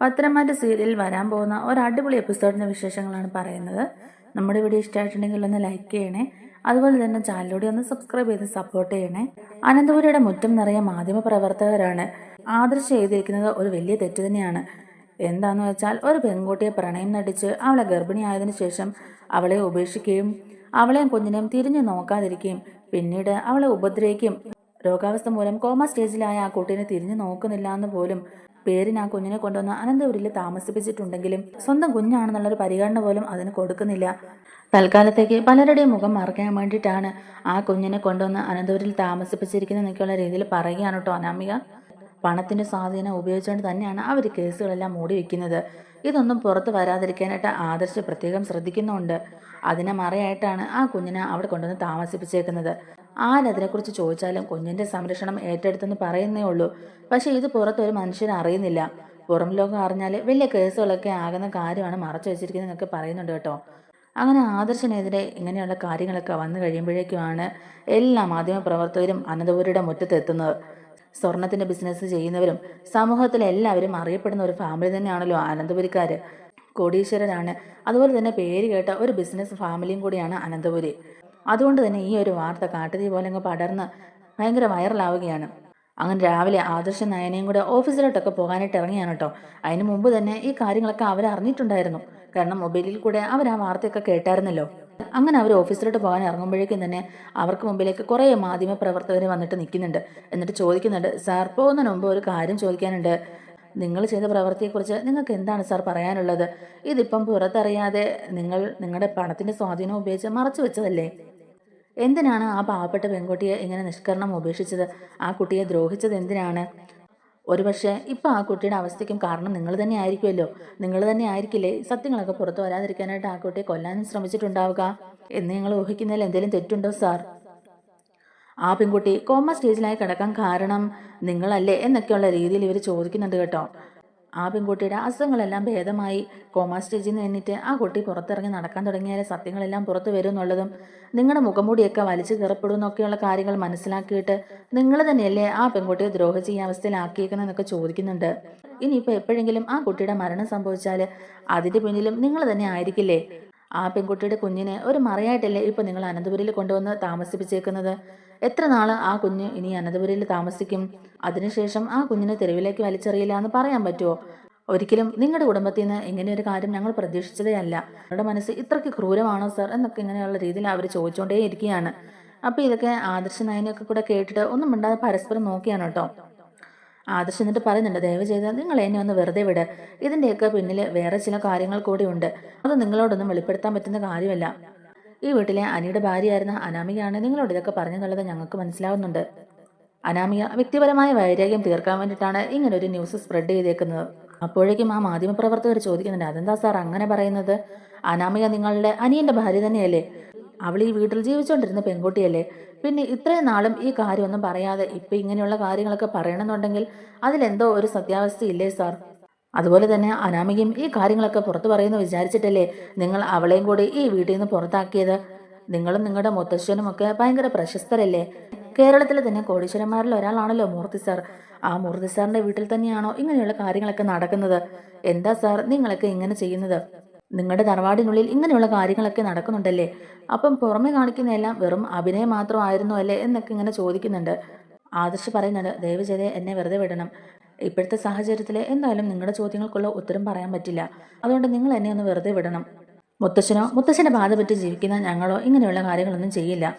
പത്രമാറ്റ് serial വരാൻ പോകുന്ന ഒരു അടിപൊളി എപ്പിസോഡിന്റെ വിശേഷങ്ങളാണ് പറയുന്നത്. നമ്മുടെ വീഡിയോ ഇഷ്ടമായിട്ടുണ്ടെങ്കിൽ ഒന്ന് ലൈക്ക് ചെയ്യണേ. അതുപോലെ തന്നെ ചാനലിലൂടെ ഒന്ന് സബ്സ്ക്രൈബ് ചെയ്ത് സപ്പോർട്ട് ചെയ്യണേ. അനന്തപുരിയുടെ മുറ്റം നിറയെ മാധ്യമ പ്രവർത്തകരാണ് ആദർശ് ചെയ്തിരിക്കുന്നത് ഒരു വലിയ തെറ്റ് തന്നെയാണ്. എന്താന്ന് വെച്ചാൽ ഒരു പെൺകുട്ടിയെ പ്രണയം നടിച്ച് അവളെ ഗർഭിണിയായതിനു ശേഷം അവളെ ഉപേക്ഷിക്കുകയും അവളെയും കുഞ്ഞിനെയും തിരിഞ്ഞു നോക്കാതിരിക്കുകയും പിന്നീട് അവളെ ഉപദ്രവിക്കുകയും രോഗാവസ്ഥ മൂലം കോമ സ്റ്റേജിലായ ആ കുട്ടീനെ തിരിഞ്ഞു നോക്കുന്നില്ല എന്ന് പോലും പേരിന് ആ കുഞ്ഞിനെ കൊണ്ടുവന്ന് അനന്തപുരിയിൽ താമസിപ്പിച്ചിട്ടുണ്ടെങ്കിലും സ്വന്തം കുഞ്ഞാണെന്നുള്ളൊരു പരിഗണന പോലും അതിന് കൊടുക്കുന്നില്ല. തൽക്കാലത്തേക്ക് പലരുടെയും മുഖം മറക്കാൻ വേണ്ടിയിട്ടാണ് ആ കുഞ്ഞിനെ കൊണ്ടുവന്ന് അനന്തപുരിയിൽ താമസിപ്പിച്ചിരിക്കുന്നതെന്നൊക്കെയുള്ള രീതിയിൽ പറയുകയാണ് കേട്ടോ അനാമിക. പണത്തിന്റെ സ്വാധീനം ഉപയോഗിച്ചുകൊണ്ട് തന്നെയാണ് അവർ കേസുകളെല്ലാം മൂടി വെക്കുന്നത്. ഇതൊന്നും പുറത്ത് വരാതിരിക്കാനായിട്ട് ആദർശ് പ്രത്യേകം ശ്രദ്ധിക്കുന്നുണ്ട് അതിനെ മറയായിട്ടാണ് ആ കുഞ്ഞിനെ അവിടെ കൊണ്ടുവന്ന് താമസിപ്പിച്ചേക്കുന്നത്. ആരതിനെക്കുറിച്ച് ചോദിച്ചാലും കുഞ്ഞിന്റെ സംരക്ഷണം ഏറ്റെടുത്തെന്ന് പറയുന്നേ ഉള്ളൂ. പക്ഷേ ഇത് പുറത്തൊരു മനുഷ്യൻ അറിയുന്നില്ല. പുറം ലോകം അറിഞ്ഞാൽ വലിയ കേസുകളൊക്കെ ആകുന്ന കാര്യമാണ് മറച്ചു വെച്ചിരിക്കുന്നതെന്നൊക്കെ പറയുന്നുണ്ട് കേട്ടോ. അങ്ങനെ ആദർശനെതിരെ ഇങ്ങനെയുള്ള കാര്യങ്ങളൊക്കെ വന്നു കഴിയുമ്പോഴേക്കുമാണ് എല്ലാ മാധ്യമ പ്രവർത്തകരും അനന്തപുരിയുടെ മുറ്റത്തെത്തുന്നത് സ്വർണത്തിന്റെ ബിസിനസ് ചെയ്യുന്നവരും സമൂഹത്തിലെ എല്ലാവരും അറിയപ്പെടുന്ന ഒരു ഫാമിലി തന്നെയാണല്ലോ അനന്തപുരിക്കാര്. കോടീശ്വരരാണ് അതുപോലെ തന്നെ പേര് കേട്ട ഒരു ബിസിനസ് ഫാമിലിയും കൂടിയാണ് അനന്തപുരി. അതുകൊണ്ട് തന്നെ ഈ ഒരു വാർത്ത കാട്ടുതീ പോലെ അങ്ങ് പടർന്ന് ഭയങ്കര വൈറലാവുകയാണ്. അങ്ങനെ രാവിലെ ആദർശ നയനയും കൂടെ ഓഫീസിലോട്ടൊക്കെ പോകാനായിട്ട് ഇറങ്ങിയാണ് കേട്ടോ. അതിന് മുമ്പ് തന്നെ ഈ കാര്യങ്ങളൊക്കെ അവർ അറിഞ്ഞിട്ടുണ്ടായിരുന്നു. കാരണം മൊബൈലിൽ കൂടെ അവർ ആ വാർത്തയൊക്കെ കേട്ടായിരുന്നല്ലോ. അങ്ങനെ അവർ ഓഫീസിലോട്ട് പോകാൻ ഇറങ്ങുമ്പോഴേക്കും തന്നെ അവർക്ക് മുമ്പിലേക്ക് കുറേ മാധ്യമ പ്രവർത്തകർ വന്നിട്ട് നിൽക്കുന്നുണ്ട്. എന്നിട്ട് ചോദിക്കുന്നുണ്ട് സാർ പോകുന്നതിന് മുമ്പ് ഒരു കാര്യം ചോദിക്കാനുണ്ട്. നിങ്ങൾ ചെയ്ത പ്രവൃത്തിയെക്കുറിച്ച് നിങ്ങൾക്ക് എന്താണ് സാർ പറയാനുള്ളത്? ഇതിപ്പം പുറത്തറിയാതെ നിങ്ങൾ നിങ്ങളുടെ പണത്തിന്റെ സ്വാധീനം ഉപയോഗിച്ച് മറച്ചു വെച്ചതല്ലേ? എന്തിനാണ് ആ പാവപ്പെട്ട പെൺകുട്ടിയെ ഇങ്ങനെ നിഷ്കരണം ഉപേക്ഷിച്ചത്? ആ കുട്ടിയെ ദ്രോഹിച്ചത് എന്തിനാണ്? ഒരുപക്ഷെ ഇപ്പം ആ കുട്ടിയുടെ അവസ്ഥയ്ക്കും കാരണം നിങ്ങൾ തന്നെ ആയിരിക്കുമല്ലോ. നിങ്ങൾ തന്നെ ആയിരിക്കില്ലേ സത്യങ്ങളൊക്കെ പുറത്തു വരാതിരിക്കാനായിട്ട് ആ കുട്ടിയെ കൊല്ലാനും ശ്രമിച്ചിട്ടുണ്ടാവുക? എന്ന് നിങ്ങൾ ഊഹിക്കുന്നതിൽ എന്തെങ്കിലും തെറ്റുണ്ടോ സാർ? ആ പെൺകുട്ടി കോമ സ്റ്റേജിലായി കിടക്കാൻ കാരണം നിങ്ങളല്ലേ എന്നൊക്കെയുള്ള രീതിയിൽ ഇവർ ചോദിക്കുന്നുണ്ട് കേട്ടോ. ആ പെൺകുട്ടിയുടെ അസുഖങ്ങളെല്ലാം ഭേദമായി. കോമാ സ്റ്റേജിൽ നിന്ന് എണ്ണിട്ട് ആ കുട്ടി പുറത്തിറങ്ങി നടക്കാൻ തുടങ്ങിയാൽ സത്യങ്ങളെല്ലാം പുറത്തു വരും എന്നുള്ളതും നിങ്ങളുടെ മുഖംമൂടിയൊക്കെ വലിച്ചു കയറപ്പെടും എന്നൊക്കെയുള്ള കാര്യങ്ങൾ മനസ്സിലാക്കിയിട്ട് നിങ്ങൾ തന്നെയല്ലേ ആ പെൺകുട്ടിയെ ദ്രോഹിച്ച് ഈ അവസ്ഥയിലാക്കിയേക്കുന്നതെന്നൊക്കെ ചോദിക്കുന്നുണ്ട്. ഇനിയിപ്പോൾ എപ്പോഴെങ്കിലും ആ കുട്ടിയുടെ മരണം സംഭവിച്ചാൽ അതിന്റെ പിന്നിലും നിങ്ങൾ തന്നെ ആയിരിക്കില്ലേ? ആ പെൺകുട്ടിയുടെ കുഞ്ഞിനെ ഒരു മറയായിട്ടല്ലേ ഇപ്പം നിങ്ങൾ അനന്തപുരിയിൽ കൊണ്ടുവന്ന് താമസിപ്പിച്ചേക്കുന്നത്? എത്ര നാൾ ആ കുഞ്ഞ് ഇനി അനന്തപുരിയിൽ താമസിക്കും? അതിനുശേഷം ആ കുഞ്ഞിനെ തെരുവിലേക്ക് വലിച്ചെറിയില്ല എന്ന് പറയാൻ പറ്റുമോ ഒരിക്കലും നിങ്ങളുടെ കുടുംബത്തിൽ നിന്ന് ഇങ്ങനെ ഒരു കാര്യം ഞങ്ങൾ പ്രതീക്ഷിച്ചതേ അല്ല നിങ്ങളുടെ മനസ്സ് ഇത്രയ്ക്ക് ക്രൂരമാണോ സർ? എന്നൊക്കെ ഇങ്ങനെയുള്ള രീതിയിൽ അവർ ചോദിച്ചുകൊണ്ടേ ഇരിക്കുകയാണ് അപ്പോൾ ഇതൊക്കെ ആദർശ നയനൊക്കെ കൂടെ കേട്ടിട്ട് ഒന്നും മിണ്ടാതെ പരസ്പരം നോക്കിയാണ് കേട്ടോ ആദർശ് എന്നിട്ട് പറയുന്നുണ്ട് ദയവ് ചെയ്താൽ നിങ്ങൾ എന്നെ ഒന്ന് വെറുതെ വിട്. ഇതിന്റെയൊക്കെ പിന്നിൽ വേറെ ചില കാര്യങ്ങൾ കൂടിയുണ്ട് അത് നിങ്ങളോടൊന്നും വെളിപ്പെടുത്താൻ പറ്റുന്ന കാര്യമല്ല. ഈ വീട്ടിലെ അനിയുടെ ഭാര്യയായിരുന്ന അനാമികയാണ് നിങ്ങളോട് ഇതൊക്കെ പറഞ്ഞെന്നുള്ളത് ഞങ്ങൾക്ക് മനസ്സിലാവുന്നുണ്ട്. അനാമിക വ്യക്തിപരമായ വൈരാഗ്യം തീർക്കാൻ വേണ്ടിയിട്ടാണ് ഇങ്ങനെ ഒരു ന്യൂസ് സ്പ്രെഡ് ചെയ്തേക്കുന്നത്. അപ്പോഴേക്കും ആ മാധ്യമപ്രവർത്തകർ ചോദിക്കുന്നുണ്ട് അതെന്താ സാർ അങ്ങനെ പറയുന്നത്? അനാമിക നിങ്ങളുടെ അനിയന്റെ ഭാര്യ തന്നെയല്ലേ? അവൾ ഈ വീട്ടിൽ ജീവിച്ചുകൊണ്ടിരുന്ന പെൺകുട്ടിയല്ലേ? പിന്നെ ഇത്രയും നാളും ഈ കാര്യമൊന്നും പറയാതെ ഇപ്പൊ ഇങ്ങനെയുള്ള കാര്യങ്ങളൊക്കെ പറയണമെന്നുണ്ടെങ്കിൽ അതിലെന്തോ ഒരു സത്യാവസ്ഥ ഇല്ലേ സാർ? അതുപോലെ തന്നെ അനാമികയും ഈ കാര്യങ്ങളൊക്കെ പുറത്തു പറയുന്നു വിചാരിച്ചിട്ടല്ലേ നിങ്ങൾ അവളെയും കൂടി ഈ വീട്ടിൽ നിന്ന് പുറത്താക്കിയത്? നിങ്ങളും നിങ്ങളുടെ മുത്തശ്ശനും ഒക്കെ ഭയങ്കര പ്രശസ്തരല്ലേ? കേരളത്തിലെ തന്നെ കോടീശ്വരന്മാരിൽ ഒരാളാണല്ലോ മൂർത്തി സാർ. ആ മൂർത്തി സാറിന്റെ വീട്ടിൽ തന്നെയാണോ ഇങ്ങനെയുള്ള കാര്യങ്ങളൊക്കെ നടക്കുന്നത്? എന്താ സാർ നിങ്ങളൊക്കെ ഇങ്ങനെ ചെയ്യുന്നത്? നിങ്ങളുടെ തറവാടിനുള്ളിൽ ഇങ്ങനെയുള്ള കാര്യങ്ങളൊക്കെ നടക്കുന്നുണ്ടല്ലേ? അപ്പം പുറമെ കാണിക്കുന്നതെല്ലാം വെറും അഭിനയം മാത്രമായിരുന്നു അല്ലേ എന്നൊക്കെ ഇങ്ങനെ ചോദിക്കുന്നുണ്ട്. ആദർശ് പറയുന്നുണ്ട് ദയവ് എന്നെ വെറുതെ വിടണം. ഇപ്പോഴത്തെ സാഹചര്യത്തിൽ എന്തായാലും നിങ്ങളുടെ ചോദ്യങ്ങൾക്കുള്ള ഉത്തരം പറയാൻ പറ്റില്ല. അതുകൊണ്ട് നിങ്ങൾ എന്നെ ഒന്ന് വെറുതെ വിടണം. മുത്തശ്ശനോ മുത്തശ്ശന്റെ ബാധ പറ്റി ജീവിക്കുന്ന ഞങ്ങളോ ഇങ്ങനെയുള്ള കാര്യങ്ങളൊന്നും ചെയ്യില്ല.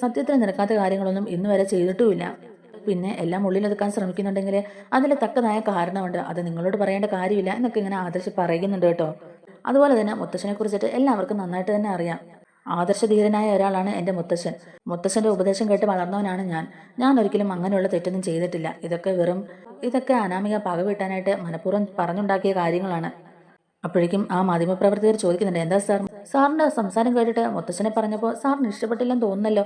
സത്യത്തിൽ നിരക്കാത്ത കാര്യങ്ങളൊന്നും ഇന്നു വരെ ചെയ്തിട്ടുമില്ല. പിന്നെ എല്ലാം ഉള്ളിലൊതുക്കാൻ ശ്രമിക്കുന്നുണ്ടെങ്കിൽ അതിൽ തക്കതായ കാരണമുണ്ട്. അത് നിങ്ങളോട് പറയേണ്ട കാര്യമില്ല എന്നൊക്കെ ഇങ്ങനെ ആദർശ് പറയുന്നുണ്ട് കേട്ടോ. അതുപോലെ തന്നെ മുത്തശ്ശനെ കുറിച്ചിട്ട് എല്ലാവർക്കും നന്നായിട്ട് തന്നെ അറിയാം. ആദർശധീരനായ ഒരാളാണ് എന്റെ മുത്തശ്ശൻ. മുത്തശ്ശന്റെ ഉപദേശം കേട്ട് വളർന്നവനാണ് ഞാൻ. ഞാൻ ഒരിക്കലും അങ്ങനെയുള്ള തെറ്റൊന്നും ചെയ്തിട്ടില്ല. ഇതൊക്കെ വെറും ഇതൊക്കെ അനാമിക പക വീട്ടാനായിട്ട് മനഃപൂർവം പറഞ്ഞുണ്ടാക്കിയ കാര്യങ്ങളാണ്. അപ്പോഴേക്കും ആ മാധ്യമപ്രവർത്തകർ ചോദിക്കുന്നുണ്ട് എന്താ സാർ? സാറിന്റെ സംസാരം കേട്ടിട്ട് മുത്തശ്ശനെ പറഞ്ഞപ്പോൾ സാറിന് ഇഷ്ടപ്പെട്ടില്ലെന്ന് തോന്നുന്നല്ലോ.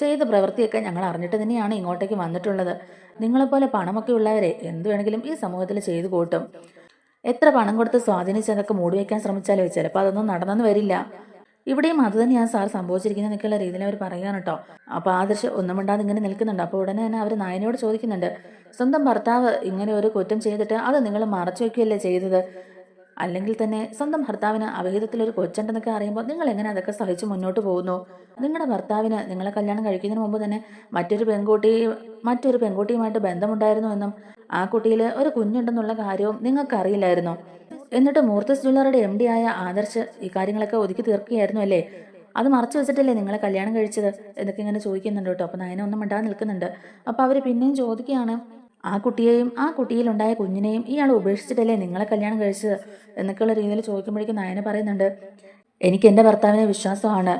ചെയ്ത പ്രവൃത്തിയൊക്കെ ഞങ്ങൾ അറിഞ്ഞിട്ട് തന്നെയാണ് ഇങ്ങോട്ടേക്ക് വന്നിട്ടുള്ളത്. നിങ്ങളെപ്പോലെ പണമൊക്കെ ഉള്ളവരെ എന്ത് വേണമെങ്കിലും ഈ സമൂഹത്തിൽ ചെയ്തു കൂട്ടും. എത്ര പണം കൊടുത്ത് സ്വാധീനിച്ച് അതൊക്കെ മൂടി വയ്ക്കാൻ ശ്രമിച്ചാലോ? ചിലപ്പോൾ അതൊന്നും നടന്നെന്ന് വരില്ല. ഇവിടെയും അത് തന്നെയാണ് സാർ സംഭവിച്ചിരിക്കുന്നതെന്നൊക്കെയുള്ള രീതിയിൽ അവർ പറയുകയാണ് കേട്ടോ. അപ്പോൾ ആദർശ് ഒന്നും മിണ്ടാതെ ഇങ്ങനെ നിൽക്കുന്നുണ്ട്. അപ്പോൾ ഉടനെ തന്നെ അവർ നായനോട് ചോദിക്കുന്നുണ്ട്. സ്വന്തം ഭർത്താവ് ഇങ്ങനെ ഒരു കുറ്റം ചെയ്തിട്ട് അത് നിങ്ങൾ മറച്ചു വയ്ക്കുകയല്ലേ ചെയ്തത്? അല്ലെങ്കിൽ തന്നെ സ്വന്തം ഭർത്താവിന് ഒരു കൊച്ചുണ്ടെന്നൊക്കെ അറിയുമ്പോൾ നിങ്ങൾ എങ്ങനെ അതൊക്കെ സഹിച്ച് മുന്നോട്ട് പോകുന്നു? നിങ്ങളുടെ ഭർത്താവിന് നിങ്ങളെ കല്യാണം കഴിക്കുന്നതിന് മുമ്പ് തന്നെ മറ്റൊരു പെൺകുട്ടി മറ്റൊരു പെൺകുട്ടിയുമായിട്ട് ബന്ധമുണ്ടായിരുന്നു എന്നും ആ കുട്ടിയിൽ ഒരു കുഞ്ഞുണ്ടെന്നുള്ള കാര്യവും നിങ്ങൾക്കറിയില്ലായിരുന്നു. എന്നിട്ട് മൂർത്തിസ് ജ്വല്ലറുടെ എം ഡി ആയ ആദർശ് ഈ കാര്യങ്ങളൊക്കെ ഒതുക്കി തീർക്കുകയായിരുന്നു അല്ലേ? അത് മറച്ചു വെച്ചിട്ടല്ലേ നിങ്ങളെ കല്യാണം കഴിച്ചത്? എന്നൊക്കെ ഇങ്ങനെ ചോദിക്കുന്നുണ്ട് കേട്ടോ. അപ്പം നയന ഒന്നും മിണ്ടാതെ നിൽക്കുന്നുണ്ട്. അപ്പോൾ അവർ പിന്നെയും ചോദിക്കുകയാണ് ആ കുട്ടിയെയും ആ കുട്ടിയിലുണ്ടായ കുഞ്ഞിനെയും ഇയാൾ ഉപേക്ഷിച്ചിട്ടല്ലേ നിങ്ങളെ കല്യാണം കഴിച്ചത്? എന്നൊക്കെയുള്ള രീതിയിൽ ചോദിക്കുമ്പോഴേക്കും നയന പറയുന്നുണ്ട് എനിക്ക് എന്റെ ഭർത്താവിനെ വിശ്വാസമാണ്.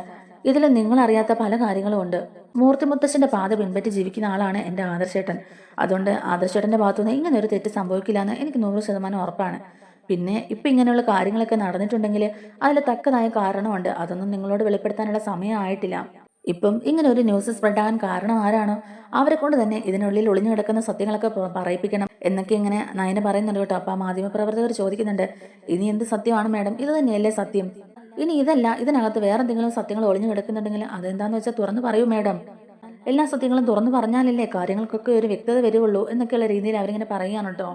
ഇതിൽ നിങ്ങളറിയാത്ത പല കാര്യങ്ങളും ഉണ്ട്. മൂർത്തി മുത്തശ്ശന്റെ പാത പിൻപറ്റി ജീവിക്കുന്ന ആളാണ് എന്റെ ആദർശേട്ടൻ. അതുകൊണ്ട് ആദർശേട്ടന്റെ ഭാഗത്തുനിന്ന് ഇങ്ങനെ ഒരു തെറ്റ് സംഭവിക്കില്ല എന്ന് എനിക്ക് നൂറ് ശതമാനം ഉറപ്പാണ്. പിന്നെ ഇപ്പം ഇങ്ങനെയുള്ള കാര്യങ്ങളൊക്കെ നടന്നിട്ടുണ്ടെങ്കിൽ അതിൽ തക്കതായ കാരണമുണ്ട്. അതൊന്നും നിങ്ങളോട് വെളിപ്പെടുത്താനുള്ള സമയമായിട്ടില്ല ഇപ്പം ഇങ്ങനെ ഒരു ന്യൂസ് സ്പ്രെഡ് ആകാൻ കാരണം ആരാണോ അവരെ കൊണ്ട് തന്നെ ഇതിനുള്ളിൽ ഒളിഞ്ഞു കിടക്കുന്ന സത്യങ്ങളൊക്കെ പറയിപ്പിക്കണം. എന്നൊക്കെ ഇങ്ങനെ നയന പറയുന്നുണ്ട് കേട്ടോ. അപ്പോൾ ആ മാധ്യമപ്രവർത്തകർ ചോദിക്കുന്നുണ്ട് ഇനി എന്ത് സത്യമാണ് മാഡം? ഇത് തന്നെയല്ലേ സത്യം? ഇനി ഇതല്ല ഇതിനകത്ത് വേറെ എന്തെങ്കിലും സത്യങ്ങൾ ഒളിഞ്ഞു കിടക്കുന്നുണ്ടെങ്കിൽ അതെന്താന്ന് വെച്ചാൽ തുറന്നു പറയൂ മാഡം. എല്ലാ സത്യങ്ങളും തുറന്നു പറഞ്ഞാലല്ലേ കാര്യങ്ങൾക്കൊക്കെ ഒരു വ്യക്തത വരുവുള്ളൂ എന്നൊക്കെയുള്ള രീതിയിൽ അവരിങ്ങനെ പറയുകയാണ് കേട്ടോ.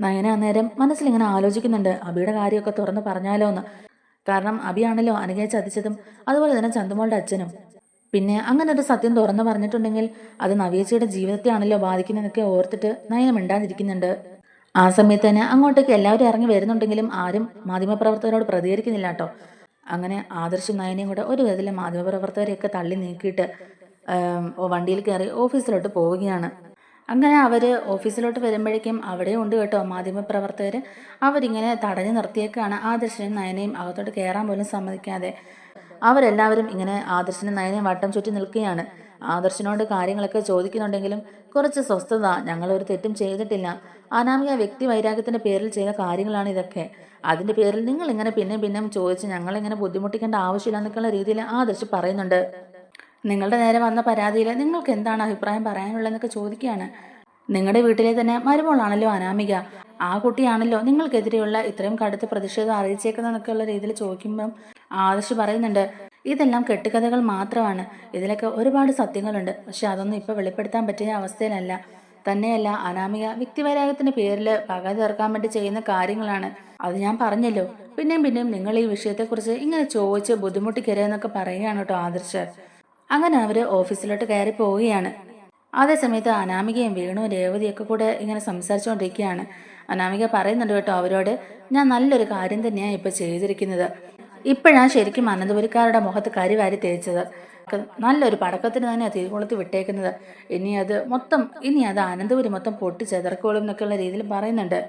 നയന അന്നേരം മനസ്സിലിങ്ങനെ ആലോചിക്കുന്നുണ്ട് അബിയുടെ കാര്യമൊക്കെ തുറന്നു പറഞ്ഞാലോ എന്ന് കാരണം അബിയാണല്ലോ അനുകയെ ചതിച്ചതും അതുപോലെ തന്നെ ചന്തുമോളുടെ അച്ഛനും. പിന്നെ അങ്ങനെ ഒരു സത്യം തുറന്നു പറഞ്ഞിട്ടുണ്ടെങ്കിൽ അത് നവ്യേച്ചിയുടെ ജീവിതത്തെയാണല്ലോ ബാധിക്കുന്നതെന്നൊക്കെ ഓർത്തിട്ട് നയന മിണ്ടാതിരിക്കുന്നുണ്ട്. ആ സമയത്ത് തന്നെ അങ്ങോട്ടേക്ക് എല്ലാവരും ഇറങ്ങി വരുന്നുണ്ടെങ്കിലും ആരും മാധ്യമപ്രവർത്തകരോട് പ്രതികരിക്കുന്നില്ല കേട്ടോ. അങ്ങനെ ആദർശം നയനയും കൂടെ ഒരു വിധത്തിലെ മാധ്യമപ്രവർത്തകരെയൊക്കെ തള്ളി നീക്കിയിട്ട് വണ്ടിയിൽ കയറി ഓഫീസിലോട്ട് പോവുകയാണ്. അങ്ങനെ അവർ ഓഫീസിലോട്ട് വരുമ്പോഴേക്കും അവിടെ ഉണ്ട് കേട്ടോ മാധ്യമപ്രവർത്തകർ അവരിങ്ങനെ തടഞ്ഞു നിർത്തിയേക്കാണ് ആദർശനും നയനയും. അകത്തോട്ട് കയറാൻ പോലും സമ്മതിക്കാതെ. അവരെല്ലാവരും ഇങ്ങനെ ആദർശനും നയനെ വട്ടം ചുറ്റി നിൽക്കുകയാണ്. ആദർശനോട് കാര്യങ്ങളൊക്കെ ചോദിക്കുന്നുണ്ടെങ്കിലും കുറച്ച് സ്വസ്ഥത ഞങ്ങൾ ഒരു തെറ്റും ചെയ്തിട്ടില്ല. അനാമിക വ്യക്തി വൈരാഗ്യത്തിന്റെ പേരിൽ ചെയ്ത കാര്യങ്ങളാണ് ഇതൊക്കെ. അതിന്റെ പേരിൽ നിങ്ങൾ ഇങ്ങനെ പിന്നെയും പിന്നെയും ചോദിച്ച് ഞങ്ങളിങ്ങനെ ബുദ്ധിമുട്ടിക്കേണ്ട ആവശ്യമില്ല എന്നൊക്കെയുള്ള രീതിയിൽ ആദർശ് പറയുന്നുണ്ട്. നിങ്ങളുടെ നേരെ വന്ന പരാതിയിൽ നിങ്ങൾക്ക് എന്താണ് അഭിപ്രായം പറയാനുള്ളതെന്നൊക്കെ ചോദിക്കുകയാണ്. നിങ്ങളുടെ വീട്ടിലെ തന്നെ മരുമോളാണല്ലോ അനാമിക. ആ കുട്ടിയാണല്ലോ നിങ്ങൾക്കെതിരെയുള്ള ഇത്രയും കടുത്ത പ്രതിഷേധം അറിയിച്ചേക്കുന്നതെന്നൊക്കെയുള്ള രീതിയിൽ ചോദിക്കുമ്പം ആദർശ് പറയുന്നുണ്ട് ഇതെല്ലാം കെട്ടുകഥകൾ മാത്രമാണ്. ഇതിലൊക്കെ ഒരുപാട് സത്യങ്ങളുണ്ട്. പക്ഷെ അതൊന്നും ഇപ്പോൾ വെളിപ്പെടുത്താൻ പറ്റിയ അവസ്ഥയിലല്ല. തന്നെയല്ല അനാമിക വ്യക്തിവൈരാഗ്യത്തിന്റെ പേരിൽ പക തീർക്കാൻ വേണ്ടി ചെയ്യുന്ന കാര്യങ്ങളാണ്. അത് ഞാൻ പറഞ്ഞല്ലോ. പിന്നെയും പിന്നെയും നിങ്ങൾ ഈ വിഷയത്തെക്കുറിച്ച് ഇങ്ങനെ ചോദിച്ച് ബുദ്ധിമുട്ടിക്കരുതെന്നൊക്കെ പറയുകയാണ് കേട്ടോ ആദർശ്. അങ്ങനെ അവർ ഓഫീസിലോട്ട് കയറി പോവുകയാണ്. അതേസമയത്ത് അനാമികയും വേണു രേവതിയൊക്കെ കൂടെ ഇങ്ങനെ സംസാരിച്ചുകൊണ്ടിരിക്കുകയാണ് അനാമിക പറയുന്നുണ്ട് കേട്ടോ അവരോട് ഞാൻ നല്ലൊരു കാര്യം തന്നെയാണ് ഇപ്പോൾ ചെയ്തിരിക്കുന്നത്. ഇപ്പോഴാണ് ശരിക്കും അനന്തപുരിക്കാരുടെ മുഖത്ത് കരി വാരി തേച്ചത്. നല്ലൊരു പടക്കത്തിന് തന്നെ തീകൊളുത്തി വിട്ടേക്കുന്നത്. ഇനി അത് മൊത്തം ഇനി അത് അനന്തപുരി മൊത്തം പൊട്ടി ചെതർക്കോളും എന്നൊക്കെയുള്ള രീതിയിൽ പറയുന്നുണ്ട്.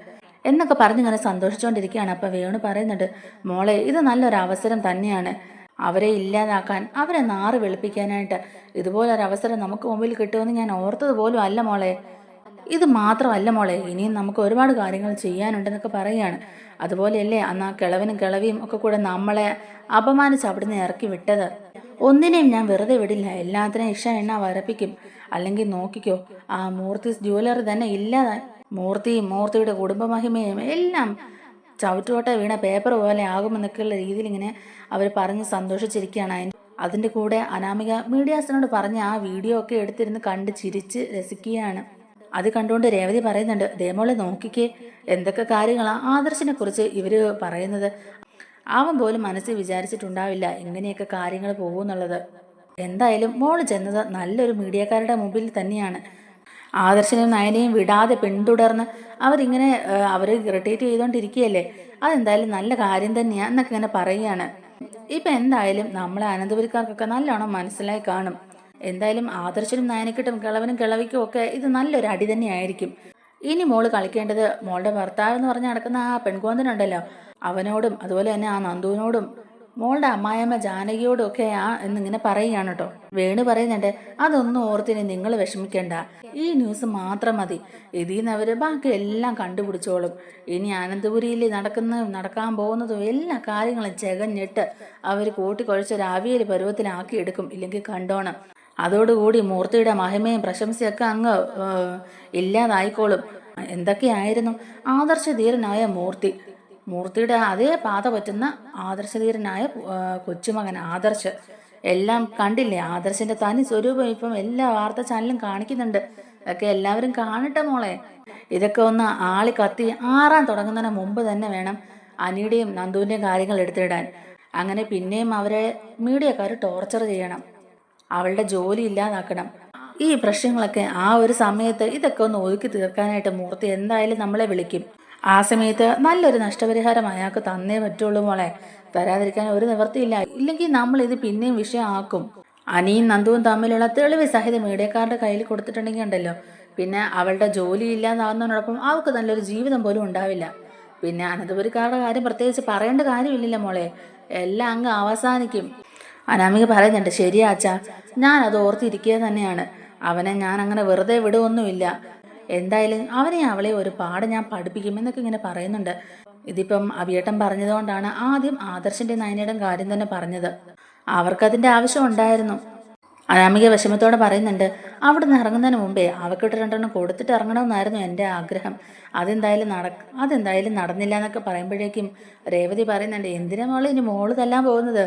എന്നൊക്കെ പറഞ്ഞിങ്ങനെ സന്തോഷിച്ചുകൊണ്ടിരിക്കുകയാണ് അപ്പം വേണു പറയുന്നുണ്ട് മോളെ ഇത് നല്ലൊരു അവസരം തന്നെയാണ്. അവരെ ഇല്ലാതാക്കാൻ അവരെ നാറ് വെളുപ്പിക്കാനായിട്ട് ഇതുപോലൊരു അവസരം നമുക്ക് മുമ്പിൽ കിട്ടുമെന്ന് ഞാൻ ഓർത്തത് പോലും അല്ല മോളെ. ഇത് മാത്രമല്ല മോളെ ഇനിയും നമുക്ക് ഒരുപാട് കാര്യങ്ങൾ ചെയ്യാനുണ്ടെന്നൊക്കെ പറയുകയാണ് അതുപോലെയല്ലേ അന്ന് ആ കിളവനും കിളവിയും ഒക്കെ കൂടെ നമ്മളെ അപമാനിച്ച് അവിടുന്ന് ഇറക്കി വിട്ടത്. ഒന്നിനെയും ഞാൻ വെറുതെ വിടില്ല എല്ലാത്തിനും ഇഷ എണ്ണ വരപ്പിക്കും. അല്ലെങ്കിൽ നോക്കിക്കോ ആ മൂർത്തി ജ്വല്ലറി തന്നെ ഇല്ലാതെ മൂർത്തിയും മൂർത്തിയുടെ കുടുംബമഹിമയും എല്ലാം ചവിട്ടുകൊട്ട വീണ പേപ്പർ പോലെ ആകുമെന്നൊക്കെയുള്ള രീതിയിൽ ഇങ്ങനെ അവർ പറഞ്ഞ് സന്തോഷിച്ചിരിക്കുകയാണ്. അതിന്റെ അതിന്റെ കൂടെ അനാമിക മീഡിയാസിനോട് പറഞ്ഞ് ആ വീഡിയോ ഒക്കെ എടുത്തിരുന്ന് കണ്ട് ചിരിച്ച് രസിക്കുകയാണ്. അത് കണ്ടുകൊണ്ട് രേവതി പറയുന്നുണ്ട് ദേമോളെ നോക്കിക്കേ എന്തൊക്കെ കാര്യങ്ങളാണ് ആദർശിനെ കുറിച്ച് ഇവർ പറയുന്നത്. അവൻ പോലും മനസ്സിൽ വിചാരിച്ചിട്ടുണ്ടാവില്ല ഇങ്ങനെയൊക്കെ കാര്യങ്ങൾ പോകുന്നുള്ളത്. എന്തായാലും മോൾ ചെന്നത് നല്ലൊരു മീഡിയക്കാരുടെ മുമ്പിൽ തന്നെയാണ്. ആദർശനെയും നയനെയും വിടാതെ പിന്തുടർന്ന് അവരിങ്ങനെ അവർ ഇറിറ്റേറ്റ് ചെയ്തുകൊണ്ടിരിക്കുകയല്ലേ അതെന്തായാലും നല്ല കാര്യം തന്നെയാണ് എന്നൊക്കെ ഇങ്ങനെ പറയുകയാണ്. ഇപ്പം എന്തായാലും നമ്മളെ അനന്തപുരിക്കാർക്കൊക്കെ നല്ലോണം മനസ്സിലായി കാണും. എന്തായാലും ആദർശനും നയനക്കിട്ടും കിളവനും കിളവിക്കും ഒക്കെ ഇത് നല്ലൊരു അടി തന്നെയായിരിക്കും. ഇനി മോൾ കളിക്കേണ്ടത് മോളുടെ ഭർത്താവ് എന്ന് പറഞ്ഞ് നടക്കുന്ന ആ പെൺകോന്തനുണ്ടല്ലോ. അവനോടും അതുപോലെ തന്നെ ആ നന്ദുവിനോടും മോളുടെ അമ്മായമ്മ ജാനകിയോടും ഒക്കെ ആ എന്നിങ്ങനെ പറയുകയാണ് കേട്ടോ. വേണു പറയുന്നുണ്ട് അതൊന്നും ഓർത്തിനി നിങ്ങൾ വിഷമിക്കേണ്ട. ഈ ന്യൂസ് മാത്രം മതി. ഇതിൽ നിന്ന് അവർ ബാക്കി എല്ലാം കണ്ടുപിടിച്ചോളും. ഇനി അനന്തപുരിയിൽ നടക്കുന്ന നടക്കാൻ പോകുന്നതും എല്ലാ കാര്യങ്ങളും ചെകഞ്ഞിട്ട് അവർ കൂട്ടിക്കുഴച്ചൊരു അവിയൽ പരുവത്തിലാക്കി എടുക്കും ഇല്ലെങ്കിൽ കണ്ടോണം. അതോടുകൂടി മൂർത്തിയുടെ മഹിമയും പ്രശംസയൊക്കെ അങ്ങ് ഇല്ലാതായിക്കോളും. എന്തൊക്കെയായിരുന്നു? ആദർശധീരനായ മൂർത്തി. മൂർത്തിയുടെ അതേ പാത പറ്റുന്ന ആദർശധീരനായ കൊച്ചുമകൻ ആദർശ്. എല്ലാം കണ്ടില്ലേ? ആദർശിന്റെ തനി സ്വരൂപം ഇപ്പം എല്ലാ വാർത്ത ചാനലും കാണിക്കുന്നുണ്ട്. ഒക്കെ എല്ലാവരും കാണട്ടെ മോളെ. ഇതൊക്കെ ഒന്ന് ആളി കത്തി ആറാൻ തുടങ്ങുന്നതിന് മുമ്പ് തന്നെ വേണം അനിയുടെയും നന്ദുവിന്റെയും കാര്യങ്ങൾ എടുത്തിടാൻ. അങ്ങനെ പിന്നെയും അവരെ മീഡിയക്കാർ ടോർച്ചർ ചെയ്യണം. അവളുടെ ജോലി ഇല്ലാതാക്കണം. ഈ പ്രശ്നങ്ങളൊക്കെ ആ ഒരു സമയത്ത് ഇതൊക്കെ ഒന്ന് ഒതുക്കി തീർക്കാനായിട്ട് മൂർത്തി എന്തായാലും നമ്മളെ വിളിക്കും. ആ സമയത്ത് നല്ലൊരു നഷ്ടപരിഹാരം അയാൾക്ക് തന്നേ പറ്റുള്ളൂ മോളെ. തരാതിരിക്കാൻ ഒരു നിവൃത്തിയില്ല. ഇല്ലെങ്കിൽ നമ്മൾ ഇത് പിന്നെയും വിഷയമാക്കും. അനിയും നന്ദുവും തമ്മിലുള്ള തെളിവ് സഹിതം മീഡിയക്കാരുടെ കയ്യിൽ കൊടുത്തിട്ടുണ്ടെങ്കിൽ ഉണ്ടല്ലോ. പിന്നെ അവളുടെ ജോലി ഇല്ലാതാവുന്നതിനോടൊപ്പം അവൾക്ക് നല്ലൊരു ജീവിതം പോലും ഉണ്ടാവില്ല. പിന്നെ അനന്തപുരിക്കാരുടെ കാര്യം പ്രത്യേകിച്ച് പറയേണ്ട കാര്യമില്ലല്ലോ മോളെ. എല്ലാം അങ്ങ് അവസാനിക്കും. അനാമിക പറയുന്നുണ്ട് ശരി അച്ഛാ ഞാൻ അത് ഓർത്തിരിക്കുക തന്നെയാണ്. അവനെ ഞാൻ അങ്ങനെ വെറുതെ വിടുവൊന്നുമില്ല. എന്തായാലും അവനെ അവളെ ഒരു പാട് ഞാൻ പഠിപ്പിക്കുമെന്നൊക്കെ ഇങ്ങനെ പറയുന്നുണ്ട്. ഇതിപ്പം അവിയേട്ടൻ പറഞ്ഞതുകൊണ്ടാണ് ആദ്യം ആദർശന്റെ നയനയുടെ കാര്യം തന്നെ പറഞ്ഞത്. അവർക്കതിന്റെ ആവശ്യം ഉണ്ടായിരുന്നു. അനാമിക വിഷമത്തോടെ പറയുന്നുണ്ട് അവിടെ നിന്ന് ഇറങ്ങുന്നതിന് മുമ്പേ അവക്കിട്ട് രണ്ടെണ്ണം കൊടുത്തിട്ട് ഇറങ്ങണമെന്നായിരുന്നു എന്റെ ആഗ്രഹം. അതെന്തായാലും നട അതെന്തായാലും നടന്നില്ല എന്നൊക്കെ പറയുമ്പോഴേക്കും രേവതി പറയുന്നുണ്ട് എന്തിനാ മോളെ ഇനി മോൾ തല്ലാൻ പോകുന്നത്?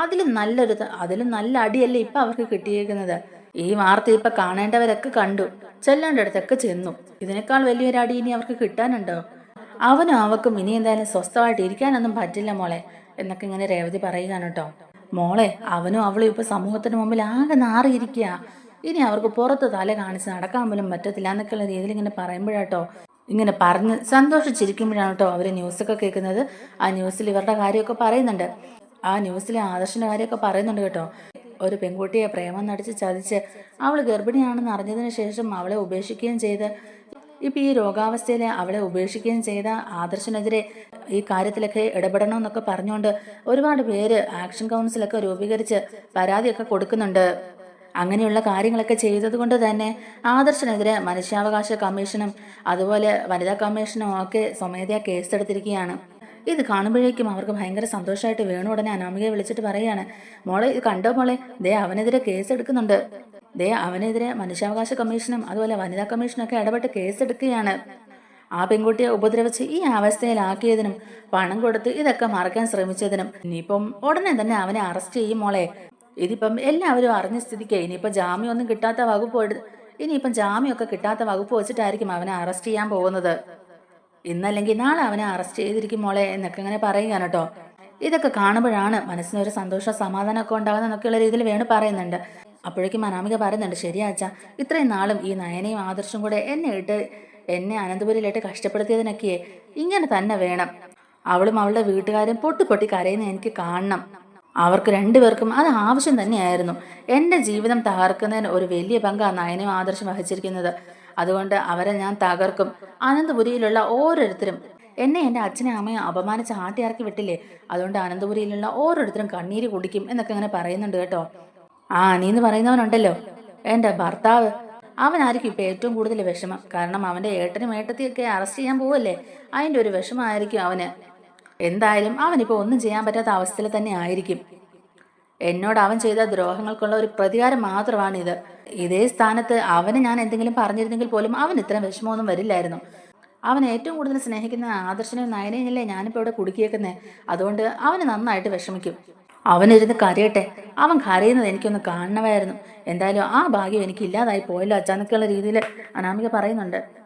അതിലും നല്ലൊരു അതിലും നല്ല അടിയല്ലേ ഇപ്പൊ അവർക്ക് കിട്ടിയേക്കുന്നത്. ഈ വാർത്ത ഇപ്പൊ കാണേണ്ടവരൊക്കെ കണ്ടു. ചെല്ലേണ്ടടുത്തൊക്കെ ചെന്നു. ഇതിനേക്കാൾ വലിയൊരു അടി ഇനി അവർക്ക് കിട്ടാനുണ്ടോ? അവനും അവക്കും ഇനി എന്തായാലും സ്വസ്ഥമായിട്ട് ഇരിക്കാനൊന്നും പറ്റില്ല മോളെ എന്നൊക്കെ ഇങ്ങനെ രേവതി പറയുകയാണ് കേട്ടോ. മോളെ അവനും അവളും ഇപ്പൊ സമൂഹത്തിന് മുമ്പിൽ ആകെ നാറിയിരിക്കുക ഇനി അവർക്ക് പുറത്ത് തല കാണിച്ച് നടക്കാൻ പോലും പറ്റത്തില്ല എന്നൊക്കെയുള്ള രീതിയിൽ ഇങ്ങനെ പറയുമ്പോഴാട്ടോ ഇങ്ങനെ പറഞ്ഞ് സന്തോഷിച്ചിരിക്കുമ്പോഴാണ് കേട്ടോ അവർ ന്യൂസൊക്കെ കേൾക്കുന്നത്. ആ ന്യൂസിൽ ഇവരുടെ കാര്യമൊക്കെ പറയുന്നുണ്ട്. ആ ന്യൂസിലെ ആദർശിന്റെ കാര്യമൊക്കെ പറയുന്നുണ്ട് കേട്ടോ. ഒരു പെൺകുട്ടിയെ പ്രേമം നടിച്ച് ചതിച്ച് അവൾ ഗർഭിണിയാണെന്ന് അറിഞ്ഞതിന് ശേഷം അവളെ ഉപേക്ഷിക്കുകയും ചെയ്ത് ഇപ്പൊ ഈ രോഗാവസ്ഥയിൽ അവളെ ഉപേക്ഷിക്കുകയും ചെയ്ത ആദർശനെതിരെ ഈ കാര്യത്തിലൊക്കെ ഇടപെടണമെന്നൊക്കെ പറഞ്ഞുകൊണ്ട് ഒരുപാട് പേര് ആക്ഷൻ കൗൺസിലൊക്കെ രൂപീകരിച്ച് പരാതിയൊക്കെ കൊടുക്കുന്നുണ്ട്. അങ്ങനെയുള്ള കാര്യങ്ങളൊക്കെ ചെയ്തത് കൊണ്ട് തന്നെ ആദർശനെതിരെ മനുഷ്യാവകാശ കമ്മീഷനും അതുപോലെ വനിതാ കമ്മീഷനും ഒക്കെ സ്വമേധയാ കേസെടുത്തിരിക്കുകയാണ്. ഇത് കാണുമ്പോഴേക്കും അവർക്ക് ഭയങ്കര സന്തോഷമായിട്ട് വേണു. ഉടനെ അനാമികയെ വിളിച്ചിട്ട് പറയാണ് മോളെ ഇത് കണ്ടോ മോളെ? ദേ അവനെതിരെ കേസ് എടുക്കുന്നുണ്ട് ദേ അവനെതിരെ മനുഷ്യാവകാശ കമ്മീഷനും അതുപോലെ വനിതാ കമ്മീഷനും ഒക്കെ ഇടപെട്ട് കേസെടുക്കുകയാണ്. ആ പെൺകുട്ടിയെ ഉപദ്രവിച്ച് ഈ അവസ്ഥയിലാക്കിയതിനും പണം കൊടുത്ത് ഇതൊക്കെ മറക്കാൻ ശ്രമിച്ചതിനും ഇനിയിപ്പം ഉടനെ തന്നെ അവനെ അറസ്റ്റ് ചെയ്യും മോളെ. ഇതിപ്പം എല്ലാവരും അറിഞ്ഞ സ്ഥിതിക്ക് ഇനിയിപ്പം ജാമ്യം ഒന്നും കിട്ടാത്ത വകുപ്പ് ഇനിയിപ്പം ജാമ്യമൊക്കെ കിട്ടാത്ത വകുപ്പ് വെച്ചിട്ടായിരിക്കും അവനെ അറസ്റ്റ് ചെയ്യാൻ പോകുന്നത്. ഇന്നല്ലെങ്കിൽ നാളെ അവനെ അറസ്റ്റ് ചെയ്തിരിക്കും മോളെ എന്നൊക്കെ ഇങ്ങനെ പറയുകയാണ് കേട്ടോ. ഇതൊക്കെ കാണുമ്പോഴാണ് മനസ്സിനൊരു സന്തോഷം സമാധാനമൊക്കെ ഉണ്ടാകുന്ന എന്നൊക്കെയുള്ള രീതിയിൽ വേണു പറയുന്നുണ്ട്. അപ്പോഴേക്കും അനാമിക പറയുന്നുണ്ട് ശരിയാച്ച ഇത്രയും നാളും ഈ നയനയും ആദർശം കൂടെ എന്നെ ഇട്ട് എന്നെ അനന്തപുരിയിലിട്ട് കഷ്ടപ്പെടുത്തിയതിനൊക്കെയേ ഇങ്ങനെ തന്നെ വേണം. അവളും അവളുടെ വീട്ടുകാരും പൊട്ടി പൊട്ടി കരയുന്ന എനിക്ക് കാണണം. അവർക്ക് രണ്ടുപേർക്കും അത് ആവശ്യം തന്നെയായിരുന്നു. എന്റെ ജീവിതം തകർക്കുന്നതിന് ഒരു വലിയ പങ്കാണ് നയനയും ആദർശം വഹിച്ചിരിക്കുന്നത്. അതുകൊണ്ട് അവരെ ഞാൻ തകർക്കും. അനന്തപുരിയിലുള്ള ഓരോരുത്തരും എന്നെ എന്റെ അച്ഛനെ അമ്മയെ അപമാനിച്ച് ആട്ടിയിറക്കി വിട്ടില്ലേ? അതുകൊണ്ട് അനന്തപുരിയിലുള്ള ഓരോരുത്തരും കണ്ണീര് കുടിക്കും എന്നൊക്കെ അങ്ങനെ പറയുന്നുണ്ട് കേട്ടോ. ആ നീ എന്ന് പറയുന്നവനുണ്ടല്ലോ. എന്റെ ഭർത്താവ്. അവനായിരിക്കും ഇപ്പം ഏറ്റവും കൂടുതൽ വിഷമം. കാരണം അവന്റെ ഏട്ടനും ഏട്ടത്തിയൊക്കെ അറസ്റ്റ് ചെയ്യാൻ പോവല്ലേ? അതിന്റെ ഒരു വിഷമമായിരിക്കും അവന്. എന്തായാലും അവനിപ്പോൾ ഒന്നും ചെയ്യാൻ പറ്റാത്ത അവസ്ഥയിൽ തന്നെ ആയിരിക്കും. എന്നോട് അവൻ ചെയ്ത ദ്രോഹങ്ങൾക്കുള്ള ഒരു പ്രതികാരം മാത്രമാണിത്. ഇതേ സ്ഥാനത്ത് അവന് ഞാൻ എന്തെങ്കിലും പറഞ്ഞിരുന്നെങ്കിൽ പോലും അവൻ ഇത്ര വിഷമമൊന്നും വരില്ലായിരുന്നു. അവൻ ഏറ്റവും കൂടുതൽ സ്നേഹിക്കുന്ന ആദർശനെയും നയനെയല്ലേ ഞാനിപ്പോൾ ഇവിടെ കുടുക്കിയേക്കുന്നേ? അതുകൊണ്ട് അവന് നന്നായിട്ട് വിഷമിക്കും. അവനിരുന്ന് കരയട്ടെ. അവൻ കരയുന്നത് എനിക്കൊന്ന് കാണണമായിരുന്നു. എന്തായാലും ആ ഭാഗ്യം എനിക്ക് ഇല്ലാതായി പോയല്ലോ അച്ചാന്നൊക്കെയുള്ള രീതിയിൽ അനാമിക പറയുന്നുണ്ട്.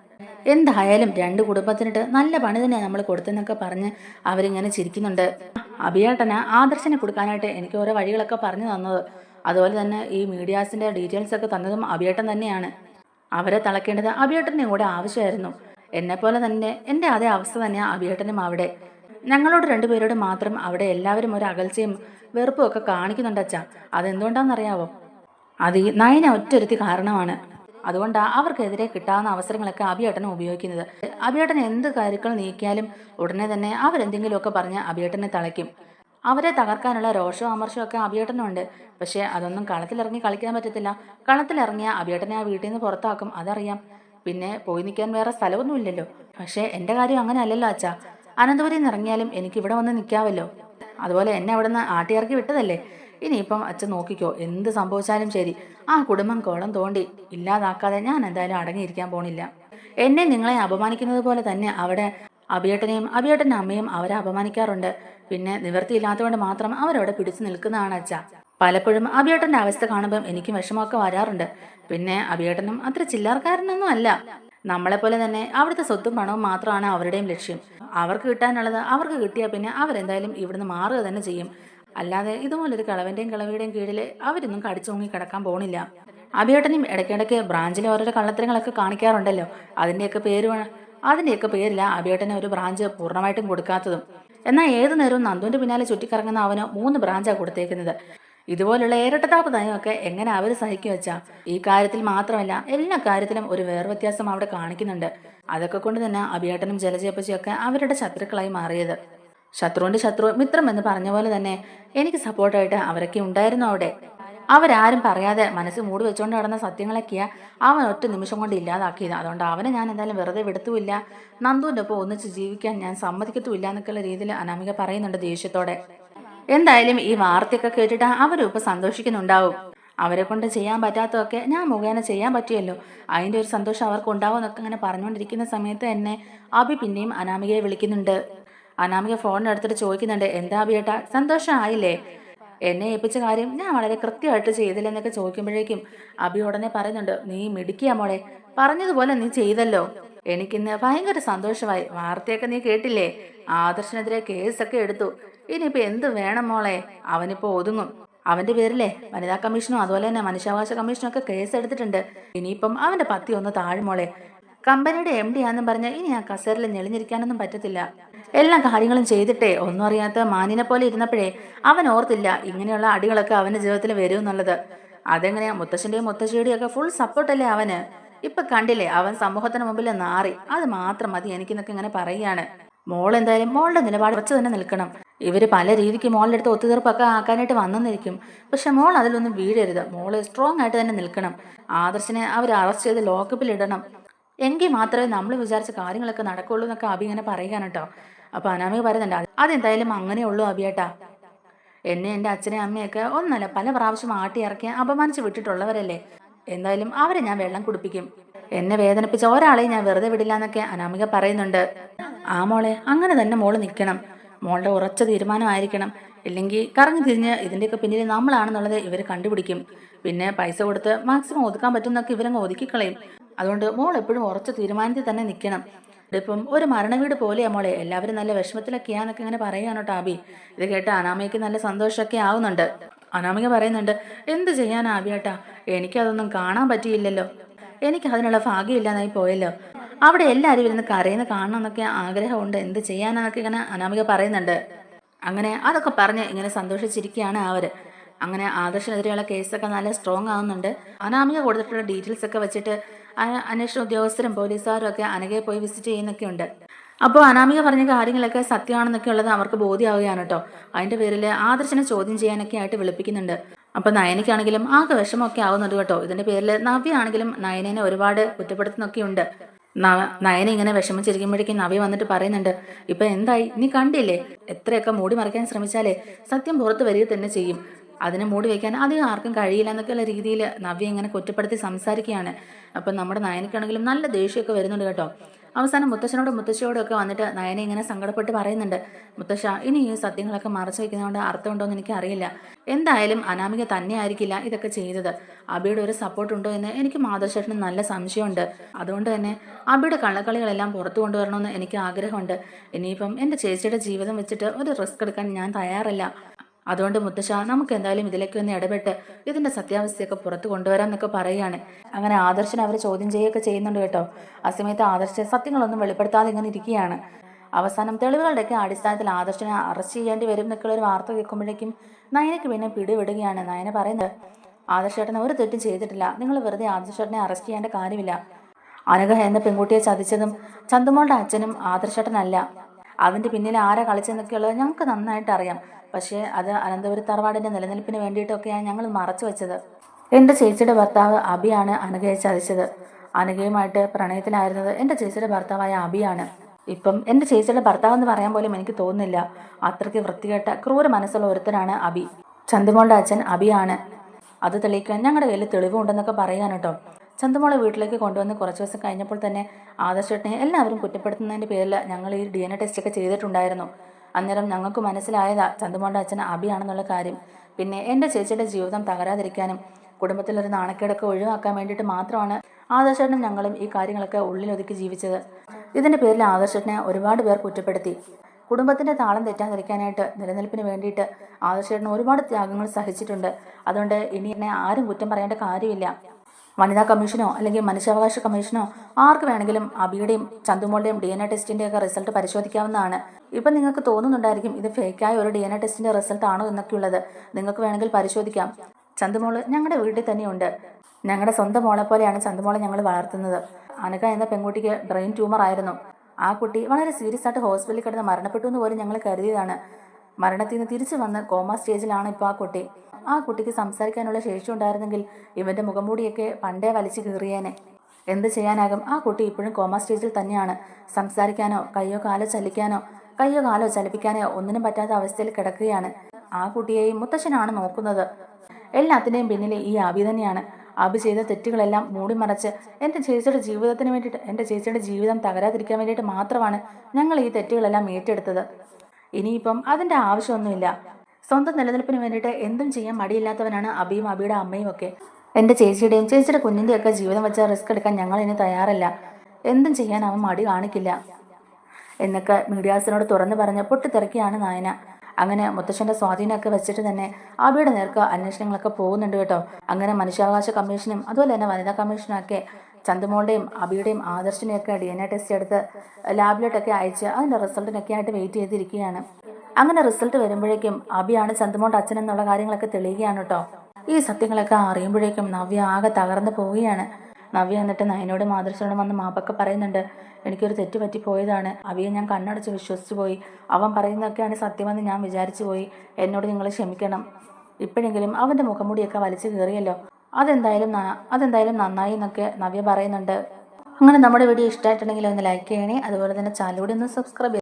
എന്തായാലും രണ്ട് കുടുംബത്തിനിട്ട് നല്ല പണി തന്നെ നമ്മൾ കൊടുത്തെന്നൊക്കെ പറഞ്ഞ് അവരിങ്ങനെ ചിരിക്കുന്നുണ്ട്. അഭിയേട്ടന് ആദർശനെ കൊടുക്കാനായിട്ട് എനിക്ക് ഓരോ വഴികളൊക്കെ പറഞ്ഞു തന്നത്. അതുപോലെ തന്നെ ഈ മീഡിയാസിന്റെ ഡീറ്റെയിൽസ് ഒക്കെ തന്നതും അഭിയേട്ടൻ തന്നെയാണ്. അവരെ തളക്കേണ്ടത് അഭിയേട്ടനെയും കൂടെ ആവശ്യമായിരുന്നു. എന്നെപ്പോലെ തന്നെ എന്റെ അതേ അവസ്ഥ തന്നെയാണ് അഭിയേട്ടനും അവിടെ. ഞങ്ങളോട് രണ്ടുപേരോട് മാത്രം അവിടെ എല്ലാവരും ഒരു അകൽച്ചയും വെറുപ്പും ഒക്കെ കാണിക്കുന്നുണ്ട് അച്ഛാ. അതെന്തുകൊണ്ടാണെന്നറിയാവോ? അത് ഈ നയന ഒറ്റൊരുത്തി കാരണമാണ്. അതുകൊണ്ടാണ് അവർക്കെതിരെ കിട്ടാവുന്ന അവസരങ്ങളൊക്കെ അഭിയേട്ടനെ ഉപയോഗിക്കുന്നത്. അഭിയേട്ടൻ എന്ത് കാര്യങ്ങൾ നീക്കിയാലും ഉടനെ തന്നെ അവരെന്തെങ്കിലുമൊക്കെ പറഞ്ഞ് അഭിയേട്ടനെ തളയ്ക്കും. അവരെ തകർക്കാനുള്ള രോഷവും അമർഷവും ഒക്കെ അഭിയേട്ടനുണ്ട്. പക്ഷേ അതൊന്നും കളത്തിലിറങ്ങി കളിക്കാൻ പറ്റത്തില്ല. കളത്തിലിറങ്ങിയ അഭിയേട്ടനെ ആ വീട്ടിൽ നിന്ന് പുറത്താക്കും. അതറിയാം. പിന്നെ പോയി നിൽക്കാൻ വേറെ സ്ഥലമൊന്നുമില്ലല്ലോ പക്ഷേ എന്റെ കാര്യം അങ്ങനെ അല്ലല്ലോ അച്ഛാ. അനന്തപുരിയിൽ നിന്ന് ഇറങ്ങിയാലും എനിക്ക് ഇവിടെ വന്ന് നിൽക്കാമല്ലോ അതുപോലെ എന്നെ അവിടെ നിന്ന് ആട്ടിയിറക്കി വിട്ടതല്ലേ? ഇനിയിപ്പം അച്ഛൻ നോക്കിക്കോ എന്ത് സംഭവിച്ചാലും ശരി. ആ കുടുംബം കോളം തോണ്ടി. ഇല്ലാതാക്കാതെ ഞാൻ എന്തായാലും അടങ്ങിയിരിക്കാൻ പോണില്ല. എന്നെ നിങ്ങളെ അപമാനിക്കുന്നത് പോലെ തന്നെ അവിടെ അഭിയേട്ടനെയും അഭിയേട്ടന്റെ അമ്മയും അവരെ അപമാനിക്കാറുണ്ട്. പിന്നെ നിവൃത്തിയില്ലാത്തതുകൊണ്ട് മാത്രം അവരവിടെ പിടിച്ചു നിൽക്കുന്നതാണ് അച്ഛ. പലപ്പോഴും അഭിയേട്ടന്റെ അവസ്ഥ കാണുമ്പം എനിക്കും വിഷമമൊക്കെ വരാറുണ്ട്. പിന്നെ അഭിയേട്ടനും അത്ര ചില്ലറക്കാരനൊന്നും അല്ല. നമ്മളെപ്പോലെ തന്നെ അവിടുത്തെ സ്വത്തും പണവും മാത്രമാണ് അവരുടെയും ലക്ഷ്യം. അവർക്ക് കിട്ടാനുള്ളത് അവർക്ക് കിട്ടിയാൽ പിന്നെ അവരെന്തായാലും ഇവിടുന്ന് മാറുക തന്നെ ചെയ്യും. അല്ലാതെ ഇതുപോലൊരു കളവന്റെയും കളവിയുടെയും കീഴിൽ അവരൊന്നും കടിച്ചു തൂങ്ങി കിടക്കാൻ പോണില്ല. അഭിയേട്ടനും ഇടയ്ക്കിടയ്ക്ക് ബ്രാഞ്ചിലെ ഓരോരോ കള്ളത്തരങ്ങളൊക്കെ കാണിക്കാറുണ്ടല്ലോ. അതിന്റെയൊക്കെ പേര് അതിന്റെയൊക്കെ പേരില്ല അഭിയേട്ടനെ ഒരു ബ്രാഞ്ച് പൂർണമായിട്ടും കൊടുക്കാത്തതും. എന്നാൽ ഏതു നേരവും നന്ദുവിന്റെ പിന്നാലെ ചുറ്റിക്കറങ്ങുന്ന അവന് മൂന്ന് ബ്രാഞ്ചാണ് കൊടുത്തേക്കുന്നത്. ഇതുപോലുള്ള ഏരട്ടതാപ്പ് നയമൊക്കെ എങ്ങനെ അവർ സഹിക്കു വെച്ചാ? ഈ കാര്യത്തിൽ മാത്രമല്ല എല്ലാ കാര്യത്തിലും ഒരു വേർവ്യത്യാസം അവിടെ കാണിക്കുന്നുണ്ട്. അതൊക്കെ കൊണ്ട് തന്നെ അഭിയേട്ടനും ജലജയപ്പച്ചിയൊക്കെ അവരുടെ ശത്രുക്കളായി മാറിയത്. ശത്രുവിന്റെ ശത്രു മിത്രം എന്ന് പറഞ്ഞ പോലെ തന്നെ എനിക്ക് സപ്പോർട്ടായിട്ട് അവരൊക്കെ ഉണ്ടായിരുന്നു അവിടെ. അവരാരും പറയാതെ മനസ്സ് മൂട് വെച്ചുകൊണ്ട് നടന്ന സത്യങ്ങളൊക്കെയാ അവൻ ഒറ്റ നിമിഷം കൊണ്ട് ഇല്ലാതാക്കിയത്. അതുകൊണ്ട് അവനെ ഞാൻ എന്തായാലും വെറുതെ വിടത്തുമില്ല. നന്ദുവിന്റെ ഒപ്പം ഒന്നിച്ച് ജീവിക്കാൻ ഞാൻ സമ്മതിക്കത്തുമില്ല എന്നൊക്കെയുള്ള രീതിയിൽ അനാമിക പറയുന്നുണ്ട് ദേഷ്യത്തോടെ. എന്തായാലും ഈ വാർത്തയൊക്കെ കേട്ടിട്ട് അവരും ഇപ്പം സന്തോഷിക്കുന്നുണ്ടാവും. അവരെ കൊണ്ട് ചെയ്യാൻ പറ്റാത്തതൊക്കെ ഞാൻ മുഖേന ചെയ്യാൻ പറ്റിയല്ലോ. അതിന്റെ ഒരു സന്തോഷം അവർക്ക് ഉണ്ടാവും എന്നൊക്കെ ഇങ്ങനെ പറഞ്ഞുകൊണ്ടിരിക്കുന്ന സമയത്ത് തന്നെ അഭി പിന്നെയും അനാമികയെ വിളിക്കുന്നുണ്ട്. അനാമിക ഫോണിനടുത്തിട്ട് ചോദിക്കുന്നുണ്ട് എന്താ അഭിയേട്ടാ സന്തോഷമായില്ലേ എന്നെ ഏൽപ്പിച്ച കാര്യം ഞാൻ വളരെ കൃത്യമായിട്ട് ചെയ്തില്ലെന്നൊക്കെ ചോദിക്കുമ്പോഴേക്കും അഭി ഉടനെ പറയുന്നുണ്ട് നീ മിടുക്കിയ മോളെ പറഞ്ഞതുപോലെ നീ ചെയ്തല്ലോ. എനിക്കിന്ന് ഭയങ്കര സന്തോഷമായി. വാർത്തയൊക്കെ നീ കേട്ടില്ലേ? ആദർശനെതിരെ കേസൊക്കെ എടുത്തു. ഇനിയിപ്പോ എന്ത് വേണം മോളെ? അവനിപ്പോ ഒതുങ്ങും. അവന്റെ പേരിലെ വനിതാ കമ്മീഷനും അതുപോലെ തന്നെ മനുഷ്യാവകാശ കമ്മീഷനും ഒക്കെ കേസ് എടുത്തിട്ടുണ്ട് ഇനിയിപ്പം അവന്റെ പത്തി ഒന്ന് താഴ്മോളെ കമ്പനിയുടെ എം ഡി ആണെന്നും പറഞ്ഞ് ഇനി ആ കസേരയിൽ ഞെളിഞ്ഞിരിക്കാനൊന്നും പറ്റത്തില്ല. എല്ലാ കാര്യങ്ങളും ചെയ്തിട്ടേ ഒന്നും അറിയാത്ത മാനിനെ പോലെ ഇരുന്നപ്പോഴേ അവൻ ഓർത്തില്ല ഇങ്ങനെയുള്ള അടികളൊക്കെ അവന്റെ ജീവിതത്തിൽ വരും എന്നുള്ളത്. അതെങ്ങനെയാ മുത്തശ്ശന്റെയും മുത്തശ്ശിയുടെയും ഒക്കെ ഫുൾ സപ്പോർട്ടല്ലേ അവന്? ഇപ്പൊ കണ്ടില്ലേ അവൻ സമൂഹത്തിന് മുമ്പിൽ നാറി. അത് മാത്രം മതി എനിക്കെന്നൊക്കെ ഇങ്ങനെ പറയുകയാണ്. മോൾ എന്തായാലും മോളുടെ നിലപാട് വെച്ച് തന്നെ നിൽക്കണം. ഇവർ പല രീതിക്ക് മോളുടെ അടുത്ത് ഒത്തുതീർപ്പൊക്കെ ആക്കാനായിട്ട് വന്നെന്നിരിക്കും പക്ഷെ മോൾ അതിലൊന്നും വീഴരുത്. മോൾ സ്ട്രോങ് ആയിട്ട് തന്നെ നിൽക്കണം. ആദർശിനെ അവർ അറസ്റ്റ് ചെയ്ത് ലോക്കപ്പിൽ ഇടണം. എങ്കിൽ മാത്രമേ നമ്മൾ വിചാരിച്ച കാര്യങ്ങളൊക്കെ നടക്കുള്ളൂ എന്നൊക്കെ അബി ഇങ്ങനെ പറയുകയാണ് കേട്ടോ. അപ്പൊ അനാമിക പറയുന്നുണ്ട് അതെന്തായാലും അങ്ങനെയുള്ളൂ അബിയേട്ടാ. എന്നെ എന്റെ അച്ഛനെ അമ്മയൊക്കെ ഒന്നല്ല പല പ്രാവശ്യം ആട്ടി ഇറക്കി അപമാനിച്ച് വിട്ടിട്ടുള്ളവരല്ലേ? എന്തായാലും അവരെ ഞാൻ വെള്ളം കുടിപ്പിക്കും. എന്നെ വേദനിപ്പിച്ച ഒരാളെയും ഞാൻ വെറുതെ വിടില്ല എന്നൊക്കെ അനാമിക പറയുന്നുണ്ട്. ആ മോളെ അങ്ങനെ തന്നെ മോൾ നിൽക്കണം. മോളുടെ ഉറച്ച തീരുമാനമായിരിക്കണം. ഇല്ലെങ്കിൽ കറങ്ങി തിരിഞ്ഞ് ഇതിന്റെയൊക്കെ പിന്നിൽ നമ്മളാണെന്നുള്ളത് ഇവർ കണ്ടുപിടിക്കും. പിന്നെ പൈസ കൊടുത്ത് മാക്സിമം ഒതുക്കാൻ പറ്റുന്നൊക്കെ ഇവരങ്ങ് ഒതുക്കിക്കളയും. അതുകൊണ്ട് മോൾ എപ്പോഴും ഉറച്ച തീരുമാനത്തിൽ തന്നെ നിൽക്കണം. ഇതിപ്പം ഒരു മരണവീട് പോലെയാ മോളെ. എല്ലാവരും നല്ല വിഷമത്തിലൊക്കെയാന്നൊക്കെ ഇങ്ങനെ പറയുകയാണ് ടാബി ഇത് കേട്ട് അനാമയ്ക്ക് നല്ല സന്തോഷമൊക്കെ ആവുന്നുണ്ട്. അനാമിക പറയുന്നുണ്ട് എന്ത് ചെയ്യാൻ ആബിയേട്ടാ എനിക്കതൊന്നും കാണാൻ പറ്റിയില്ലല്ലോ. എനിക്ക് അതിനുള്ള ഭാഗ്യമില്ലാതായി പോയല്ലോ. അവിടെ എല്ലാവരും ഇരുന്ന് കാണണം എന്നൊക്കെ ആഗ്രഹമുണ്ട്. എന്ത് ചെയ്യാനാന്നൊക്കെ ഇങ്ങനെ അനാമിക പറയുന്നുണ്ട്. അങ്ങനെ അതൊക്കെ പറഞ്ഞ് ഇങ്ങനെ സന്തോഷിച്ചിരിക്കുകയാണ് അവർ അങ്ങനെ ആദർശനെതിരെയുള്ള കേസൊക്കെ നല്ല സ്ട്രോങ് ആവുന്നുണ്ട്. അനാമിക കൊടുത്തിട്ടുള്ള ഡീറ്റെയിൽസ് ഒക്കെ വെച്ചിട്ട് അന്വേഷണ ഉദ്യോഗസ്ഥരും പോലീസുകാരും ഒക്കെ അനകയെ പോയി വിസിറ്റ് ചെയ്യുന്നൊക്കെ ഉണ്ട് അപ്പോൾ അനാമിക പറഞ്ഞ കാര്യങ്ങളൊക്കെ സത്യമാണെന്നൊക്കെ ഉള്ളത് അവർക്ക് ബോധ്യമാവുകയാണ് കേട്ടോ അതിന്റെ പേരിൽ ആദർശനെ ചോദ്യം ചെയ്യാനൊക്കെ ആയിട്ട് വിളിപ്പിക്കുന്നുണ്ട്. അപ്പൊ നയനയ്ക്കാണെങ്കിലും ആകെ വിഷമമൊക്കെ ആവുന്നുണ്ട് കേട്ടോ. ഇതിന്റെ പേരിൽ നവ്യ ആണെങ്കിലും നയനേനെ ഒരുപാട് കുറ്റപ്പെടുത്തുന്നൊക്കെ ഉണ്ട്. ന- നയന ഇങ്ങനെ വിഷമിച്ചിരിക്കുമ്പോഴേക്കും നവ്യ വന്നിട്ട് പറയുന്നുണ്ട് ഇപ്പൊ എന്തായി? നീ കണ്ടില്ലേ? എത്രയൊക്കെ മൂടി മറയ്ക്കാൻ ശ്രമിച്ചാലേ സത്യം പുറത്ത് വരിക തന്നെ ചെയ്യും. അതിനെ മൂടി വയ്ക്കാൻ അധികം ആർക്കും കഴിയില്ല എന്നൊക്കെയുള്ള രീതിയിൽ നവ്യ ഇങ്ങനെ കുറ്റപ്പെടുത്തി സംസാരിക്കുകയാണ്. അപ്പം നമ്മുടെ നയനക്കാണെങ്കിലും നല്ല ദേഷ്യമൊക്കെ വരുന്നുണ്ട് കേട്ടോ. അവസാനം മുത്തശ്ശനോട് മുത്തശ്ശിയോടും ഒക്കെ വന്നിട്ട് നയനെ ഇങ്ങനെ സങ്കടപ്പെട്ട് പറയുന്നുണ്ട്. മുത്തശ്ശ ഇനി ഈ സത്യങ്ങളൊക്കെ മറച്ചു വെക്കുന്നതുകൊണ്ട് അർത്ഥമുണ്ടോ എന്ന് എനിക്കറിയില്ല. എന്തായാലും അനാമിക തന്നെ ആയിരിക്കില്ല ഇതൊക്കെ ചെയ്തത്. അബിയുടെ ഒരു സപ്പോർട്ട് ഉണ്ടോ എന്ന് എനിക്ക് മാധവശേഷന് നല്ല സംശയമുണ്ട്. അതുകൊണ്ട് തന്നെ അബിയുടെ കള്ളക്കളികളെല്ലാം പുറത്തു കൊണ്ടുവരണമെന്ന് എനിക്ക് ആഗ്രഹമുണ്ട്. ഇനിയിപ്പം എന്റെ ചേച്ചിയുടെ ജീവിതം വെച്ചിട്ട് ഒരു റിസ്ക് എടുക്കാൻ ഞാൻ തയ്യാറല്ല. അതുകൊണ്ട് മുത്തശ്ശ നമുക്ക് എന്തായാലും ഇതിലേക്ക് ഒന്ന് ഇടപെട്ട് ഇതിന്റെ സത്യാവസ്ഥയൊക്കെ പുറത്തു കൊണ്ടുവരാം എന്നൊക്കെ പറയുകയാണ് അങ്ങനെ ആദർശൻ അവർ ചോദ്യം ചെയ്യുകയൊക്കെ ചെയ്യുന്നുണ്ട് കേട്ടോ. ആ സമയത്ത് ആദർശ സത്യങ്ങളൊന്നും വെളിപ്പെടുത്താതെ ഇങ്ങനെ ഇരിക്കുകയാണ്. അവസാനം തെളിവുകളുടെയൊക്കെ അടിസ്ഥാനത്തിൽ ആദർശനെ അറസ്റ്റ് ചെയ്യേണ്ടി വരും എന്നൊക്കെയുള്ള ഒരു വാർത്ത കേൾക്കുമ്പോഴേക്കും നയനയ്ക്ക് പിന്നെ പിടിവിടുകയാണ്. നയന പറയുന്നത് ആദർശേട്ടൻ ഒരു തെറ്റും ചെയ്തിട്ടില്ല. നിങ്ങൾ വെറുതെ ആദർശേട്ടനെ അറസ്റ്റ് ചെയ്യേണ്ട കാര്യമില്ല. അനഘ എന്ന പെൺകുട്ടിയെ ചതിച്ചതും ചന്തുമോളുടെ അച്ഛനും ആദർശേട്ടനല്ല അതിന്റെ പിന്നിൽ ആരാ കളിച്ചെന്നൊക്കെയുള്ളത് ഞങ്ങൾക്ക് നന്നായിട്ട് അറിയാം. പക്ഷേ അത് അനന്തപുരി തറവാടിന്റെ നിലനിൽപ്പിന് വേണ്ടിയിട്ടൊക്കെയാണ് ഞങ്ങൾ മറച്ചു വെച്ചത്. എന്റെ ചേച്ചിയുടെ ഭർത്താവ് അബിയാണ് അനുകയെ ചതിച്ചത്. അനുകയുമായിട്ട് പ്രണയത്തിലായിരുന്നത് എന്റെ ചേച്ചിയുടെ ഭർത്താവായ അബിയാണ്. ഇപ്പം എന്റെ ചേച്ചിയുടെ ഭർത്താവ് എന്ന് പറയാൻ പോലും എനിക്ക് തോന്നുന്നില്ല. അത്രയ്ക്ക് വൃത്തികെട്ട ക്രൂര മനസ്സുള്ള ഒരുത്തരാണ് അബി. ചന്തുമോളുടെ അച്ഛൻ അബിയാണ്. അത് തെളിയിക്കാൻ ഞങ്ങളുടെ കയ്യിൽ തെളിവുണ്ടെന്നൊക്കെ പറയാൻ കേട്ടോ. ചന്തുമോളെ വീട്ടിലേക്ക് കൊണ്ടുവന്ന് കുറച്ച് ദിവസം കഴിഞ്ഞപ്പോൾ തന്നെ ആദർശേട്ടനെ എല്ലാവരും കുറ്റപ്പെടുത്തുന്നതിന്റെ പേരിൽ ഞങ്ങൾ ഈ ഡി എൻ എ ടെസ്റ്റൊക്കെ ചെയ്തിട്ടുണ്ടായിരുന്നു. അന്നേരം ഞങ്ങൾക്ക് മനസ്സിലായതാ ചന്തുമോളുടെ അച്ഛൻ അബിയാണെന്നുള്ള കാര്യം. പിന്നെ എന്റെ ചേച്ചിയുടെ ജീവിതം തകരാതിരിക്കാനും കുടുംബത്തിലൊരു നാണക്കേടൊക്കെ ഒഴിവാക്കാൻ വേണ്ടിയിട്ട് മാത്രമാണ് ആദർശേട്ടനും ഞങ്ങളും ഈ കാര്യങ്ങളൊക്കെ ഉള്ളിലൊതുക്കി ജീവിച്ചത്. ഇതിന്റെ പേരിൽ ആദർശേട്ടനെ ഒരുപാട് പേർ കുറ്റപ്പെടുത്തി. കുടുംബത്തിന്റെ താളം തെറ്റാതിരിക്കാനായിട്ട് നിലനിൽപ്പിന് വേണ്ടിയിട്ട് ആദർശേട്ടൻ ഒരുപാട് ത്യാഗങ്ങൾ സഹിച്ചിട്ടുണ്ട്. അതുകൊണ്ട് ഇനി എന്നെ ആരും കുറ്റം പറയേണ്ട കാര്യമില്ല. വനിതാ കമ്മീഷനോ അല്ലെങ്കിൽ മനുഷ്യാവകാശ കമ്മീഷനോ ആർക്ക് വേണമെങ്കിലും അബിയുടെയും ചന്തുമോളുടെയും ഡി എൻ എ ടെസ്റ്റിന്റെയൊക്കെ റിസൾട്ട് പരിശോധിക്കാവുന്നതാണ്. ഇപ്പം നിങ്ങൾക്ക് തോന്നുന്നുണ്ടായിരിക്കും ഇത് ഫേക്കായ ഒരു ഡി എൻ എ ടെസ്റ്റിന്റെ റിസൾട്ട് ആണോ എന്നൊക്കെയുള്ളത്. നിങ്ങൾക്ക് വേണമെങ്കിൽ പരിശോധിക്കാം. ചന്തുമോൾ ഞങ്ങളുടെ വീട്ടിൽ തന്നെയുണ്ട്. ഞങ്ങളുടെ സ്വന്തം മോളെ പോലെയാണ് ചന്തുമോളെ ഞങ്ങൾ വളർത്തുന്നത്. അനക എന്ന പെൺകുട്ടിക്ക് ബ്രെയിൻ ട്യൂമർ ആയിരുന്നു. ആ കുട്ടി വളരെ സീരിയസ് ആയിട്ട് ഹോസ്പിറ്റലിൽ കിടന്ന് മരണപ്പെട്ടു എന്ന് പോലും ഞങ്ങൾ കരുതിയതാണ്. മരണത്തിൽ നിന്ന് തിരിച്ചു വന്ന് കോമ സ്റ്റേജിലാണ് ഇപ്പോൾ ആ കുട്ടി. ആ കുട്ടിക്ക് സംസാരിക്കാനുള്ള ശേഷി ഉണ്ടായിരുന്നെങ്കിൽ ഇവന്റെ മുഖംമൂടിയൊക്കെ പണ്ടേ വലിച്ചു കീറിയേനെ. എന്ത് ചെയ്യാനാകും? ആ കുട്ടി ഇപ്പോഴും കോമ സ്റ്റേജിൽ തന്നെയാണ്. സംസാരിക്കാനോ കയ്യോ കാലോ ചലിക്കാനോ കയ്യോ കാലോ ചലിപ്പിക്കാനോ ഒന്നിനും പറ്റാത്ത അവസ്ഥയിൽ കിടക്കുകയാണ്. ആ കുട്ടിയെയും മുത്തശ്ശനാണ് നോക്കുന്നത്. എല്ലാത്തിന്റെയും പിന്നിൽ ഈ ആബി തന്നെയാണ്. ആബി ചെയ്ത തെറ്റുകളെല്ലാം മൂടിമറച്ച് എന്റെ ചേച്ചിയുടെ ജീവിതത്തിന് വേണ്ടിയിട്ട് എന്റെ ചേച്ചിയുടെ ജീവിതം തകരാതിരിക്കാൻ വേണ്ടിയിട്ട് മാത്രമാണ് ഞങ്ങൾ ഈ തെറ്റുകളെല്ലാം ഏറ്റെടുത്തത്. ഇനിയിപ്പം അതിന്റെ ആവശ്യമൊന്നുമില്ല. സ്വന്തം നിലനിൽപ്പിന് വേണ്ടിയിട്ട് എന്തും ചെയ്യാൻ മടിയില്ലാത്തവനാണ് അബിയും അബിയുടെ അമ്മയും ഒക്കെ. എന്റെ ചേച്ചിയുടെയും ചേച്ചിയുടെ കുഞ്ഞിന്റെയും ഒക്കെ ജീവിതം വെച്ച റിസ്ക് എടുക്കാൻ ഞങ്ങൾ ഇനി തയ്യാറല്ല. എന്തും ചെയ്യാൻ അവൻ മടി കാണിക്കില്ല. എന്നൊക്കെ മീഡിയാസിനോട് തുറന്നു പറഞ്ഞ് പൊട്ടിത്തെറിക്കുകയാണ് നായന. അങ്ങനെ മുത്തശ്ശന്റെ സ്വാധീനമൊക്കെ വെച്ചിട്ട് തന്നെ അബിയുടെ നേർക്ക് അന്വേഷണങ്ങളൊക്കെ പോകുന്നുണ്ട് കേട്ടോ. അങ്ങനെ മനുഷ്യാവകാശ കമ്മീഷനും അതുപോലെ തന്നെ വനിതാ കമ്മീഷനും ഒക്കെ ചന്തുമോളുടെയും അബിയുടെയും ആദർശിനെയൊക്കെ ഡി എൻ എ ടെസ്റ്റ് എടുത്ത് ലാബിലോട്ടൊക്കെ അയച്ച് അതിന്റെ റിസൾട്ടിനൊക്കെ ആയിട്ട് വെയിറ്റ് ചെയ്തിരിക്കുകയാണ്. അങ്ങനെ റിസൾട്ട് വരുമ്പോഴേക്കും അബിയാണ് ചന്തുമോളുടെ അച്ഛൻ എന്നുള്ള കാര്യങ്ങളൊക്കെ തെളിയുകയാണ് കേട്ടോ. ഈ സത്യങ്ങളൊക്കെ അറിയുമ്പോഴേക്കും നവ്യ ആകെ തകർന്നു പോവുകയാണ്. നവ്യ എന്നിട്ട് നയനോട് ആദർശനോടും വന്ന് മാപ്പൊക്കെ പറയുന്നുണ്ട് എനിക്കൊരു തെറ്റ് പറ്റി പോയതാണ്. അവയെ ഞാൻ കണ്ണടച്ച് വിശ്വസിച്ചു പോയി. അവൻ പറയുന്നതൊക്കെയാണ് സത്യമെന്ന് ഞാൻ വിചാരിച്ചു പോയി. എന്നോട് നിങ്ങൾ ക്ഷമിക്കണം. ഇപ്പോഴെങ്കിലും അവന്റെ മുഖംമൂടിയൊക്കെ വലിച്ചു കയറിയല്ലോ അതെന്തായാലും അതെന്തായാലും നന്നായി എന്നൊക്കെ നവ്യ പറയുന്നുണ്ട്. അങ്ങനെ നമ്മുടെ വീഡിയോ ഇഷ്ടമായിട്ടുണ്ടെങ്കിൽ ഒന്ന് ലൈക്ക് ചെയ്യണേ. അതുപോലെ തന്നെ ചാനൽ കൂടി ഒന്ന് സബ്സ്ക്രൈബ്